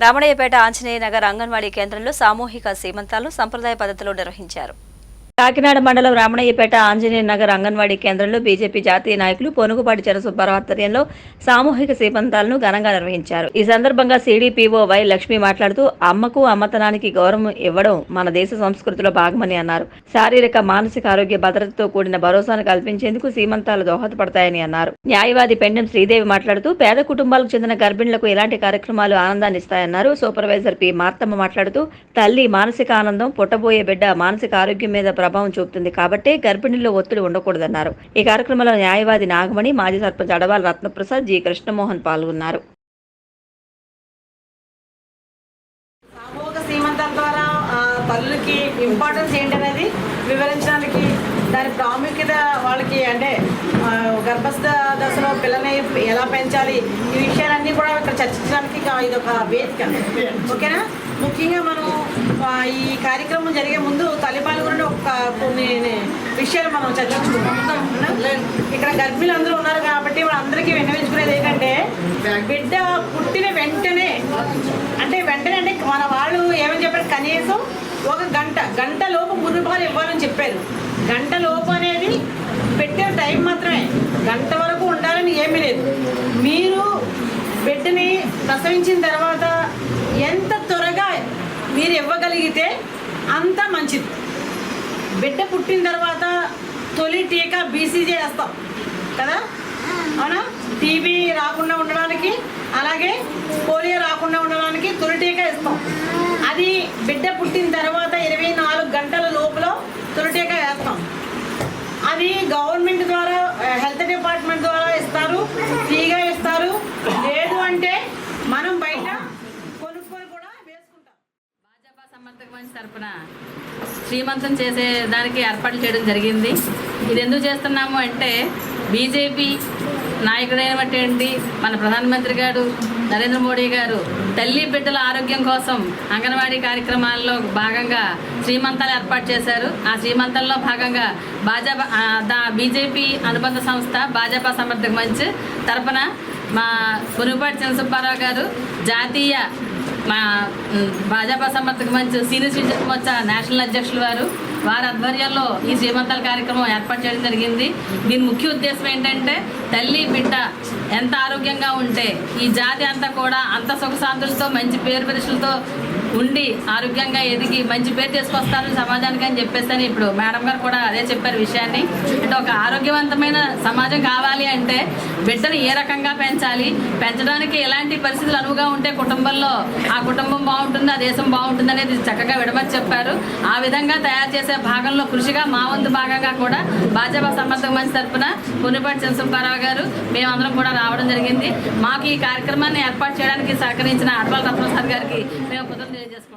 రామణయ్యపేట ఆంజనేయ నగర్ అంగన్వాడీ కేంద్రంలో సామూహిక సీమంతాలు సంప్రదాయ పద్ధతిలో నిర్వహించారు. కాకినాడ మండలం రామణయ్యపేట ఆంజనేయ నగర్ అంగన్వాడీ కేంద్రంలో బీజేపీ జాతీయ నాయకులు పొనుగుపాటి చరసుబ్బారావు ఆధ్వర్యంలో సామూహిక సీమంతాలను ఘనంగా నిర్వహించారు. ఈ సందర్భంగా సిడిపిఓ వై లక్ష్మి మాట్లాడుతూ అమ్మకు అమ్మతనానికి గౌరవం ఇవ్వడం మన దేశ సంస్కృతిలో భాగమని అన్నారు. శారీరక మానసిక ఆరోగ్య భద్రతతో కూడిన భరోసాను కల్పించేందుకు సీమంతాలు దోహదపడతాయని అన్నారు. న్యాయవాది పెండెం శ్రీదేవి మాట్లాడుతూ పేద కుటుంబాలకు చెందిన గర్భిణులకు ఇలాంటి కార్యక్రమాలు ఆనందాన్ని ఇస్తాయన్నారు. Supervisor P. మార్తమ్మ మాట్లాడుతూ తల్లి మానసిక ఆనందం పుట్టబోయే బిడ్డ మానసిక ఆరోగ్యం మీద ప్రభావం చూపుతుంది. కాబట్టి గర్భిణీల్లో ఒత్తిడి ఉండకూడదన్నారు. ఈ కార్యక్రమంలో న్యాయవాది నాగమణి మాజీ సర్పంచ్ అడవాల రత్నప్రసాద్ జి. కృష్ణమోహన్ పాల్గొన్నారు. సామూహిక సీమంతం ద్వారా ఆ, తల్లులకి ఇంపార్టెన్స్ ఏంటనేది వివరించడానికి దాని ప్రాముఖ్యత వాళ్ళకి అంటే గర్భస్థ దశలో పిల్లని ఎలా పెంచాలి? ఈ విషయాలన్నీ కూడా ఇక్కడ చర్చించడానికి ఇది ఒక వేదిక. ఓకేనా? ముఖ్యంగా మనం ఈ కార్యక్రమం జరిగే ముందు తల్లిపాలు గురించి ఒక కొన్ని విషయాలు మనం చర్చించుకుంటాం ఇక్కడ గర్భిణులు అందరూ ఉన్నారు కాబట్టి వాళ్ళందరికీ విన్నవించుకునేది ఏంటంటే బిడ్డ పుట్టిన వెంటనే అంటే వెంటనే అంటే మన వాళ్ళు ఏమని చెప్పారు? కనీసం ఒక గంట గంట లోపు మురుపాలు ఇవ్వాలని చెప్పారు. గంట లోపు అనేది పెట్టే టైం మాత్రమే. గంట వరకు ఉండాలని ఏమీ లేదు. మీరు బిడ్డని ప్రసవించిన తర్వాత ఎంత త్వరగా మీరు ఇవ్వగలిగితే అంత మంచిది. బిడ్డ పుట్టిన తర్వాత తొలి టీకా బీసీజీ వేస్తాం. కదా? అవునా? టీబీ రాకుండా ఉండడానికి అలాగే పోలియో రాకుండా ఉండడానికి తొలి టీకా ఇస్తాం అది బిడ్డ పుట్టిన తర్వాత ఇరవై నాలుగు గంటల లోపల తొలి టీకా వేస్తాం. అది గవర్నమెంట్ ద్వారా హెల్త్ డిపార్ట్మెంట్ ద్వారా ఇస్తారు. ఫ్రీగా ఇస్తారు లేదు అంటే మనం బయట కొనుక్కొని కూడా వేసుకుంటాం భాజపా తరఫున శ్రీమంతం చేసే దానికి ఏర్పాట్లు చేయడం జరిగింది. ఇది ఎందుకు చేస్తున్నాము అంటే బీజేపీ నాయకుడైనటువంటి మన ప్రధానమంత్రి గారు నరేంద్ర మోడీ గారు తల్లి బిడ్డల ఆరోగ్యం కోసం అంగన్వాడీ కార్యక్రమాల్లో భాగంగా శ్రీమంతాలు ఏర్పాటు చేశారు. ఆ శ్రీమంతంలో భాగంగా భాజపా దా బీజేపీ అనుబంధ సంస్థ భాజపా సమర్థక మంచ్ తరపున మా పునుపాటి చంద్రసుబ్బారావు గారు జాతీయ మా భాజపా సమర్థక మంచి సీనియర్ సిటిజన్ మోర్చా నేషనల్ అధ్యక్షులు వారు. వారి ఆధ్వర్యంలో ఈ శ్రీమంతల కార్యక్రమం ఏర్పాటు చేయడం జరిగింది. దీని ముఖ్య ఉద్దేశం ఏంటంటే తల్లి బిడ్డ ఎంత ఆరోగ్యంగా ఉంటే ఈ జాతి అంతా కూడా అంత సుఖశాంతులతో మంచి పేరు ప్రతిష్టలతో ఉండి ఆరోగ్యంగా ఎదిగి మంచి పేరు తీసుకొస్తారు సమాజానికి అని చెప్పేసి అని ఇప్పుడు మేడం గారు కూడా అదే చెప్పారు విషయాన్ని. అంటే ఒక ఆరోగ్యవంతమైన సమాజం కావాలి అంటే బిడ్డను ఏ రకంగా పెంచాలి? పెంచడానికి ఎలాంటి పరిస్థితులు అనువుగా ఉంటే కుటుంబంలో ఆ కుటుంబం బాగుంటుంది ఆ దేశం బాగుంటుంది అనేది చక్కగా విడమని చెప్పారు. ఆ విధంగా తయారు చేసే భాగంలో కృషిగా మా వంతు భాగంగా కూడా భాజపా సమర్థక మంచి తరఫున పునిపాటి చంద్రసుబ్బారావు గారు మేమందరం కూడా రావడం జరిగింది. మాకు ఈ కార్యక్రమాన్ని ఏర్పాటు చేయడానికి సహకరించిన అడవాల రత్నసార్ గారికి మేము కృతజ్ఞత తెలియజేసుకుంటాం